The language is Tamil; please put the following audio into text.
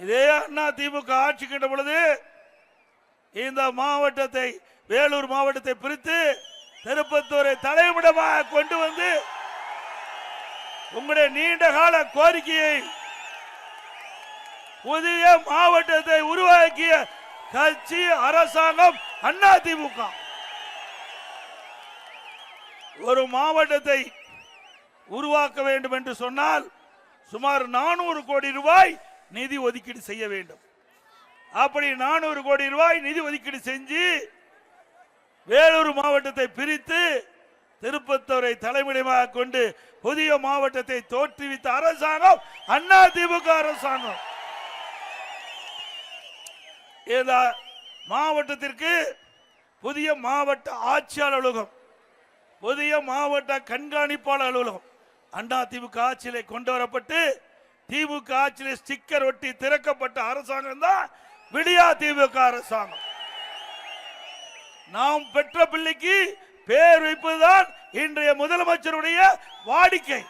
இதே அண்ணா திமுக ஆட்சிக்கின்ற பொழுது இந்த மாவட்டத்தை வேலூர் மாவட்டத்தை பிரித்து திருப்பத்தூரை தலைமையிடமாக கொண்டு வந்து உங்களுடைய நீண்ட கால கோரிக்கையை புதிய மாவட்டத்தை உருவாக்கிய கட்சி அரசாங்கம் அண்ணா திமுக. ஒரு மாவட்டத்தை உருவாக்க வேண்டும் என்று சொன்னால் சுமார் நானூறு கோடி ரூபாய் நிதி ஒதுக்கீடு செய்ய வேண்டும். அப்படி நானூறு கோடி ரூபாய் நிதி ஒதுக்கீடு செஞ்சு வேலூர் மாவட்டத்தை பிரித்து திருப்பத்தூரை தலைமையிடமாக கொண்டு புதிய மாவட்டத்தை தோற்றுவித்த அரசாங்கம் அண்ணா திமுக அரசாங்கம். மாவட்டத்திற்கு புதிய மாவட்ட ஆட்சியாளர் அலுவலகம் புதிய மாவட்ட கண்காணிப்பாளர் அலுவலகம் அண்ணா திமுக ஆட்சியிலே கொண்டு வரப்பட்டு திமுக ஆட்சியில் ஸ்டிக்கர் ஒட்டி திறக்கப்பட்ட அரசாங்கம் தான் விடியா திமுக அரசாங்கம். நாம் பெற்ற பிள்ளைக்கு பேர் வைப்பதுதான் இன்றைய முதலமைச்சருடைய வாடிக்கை.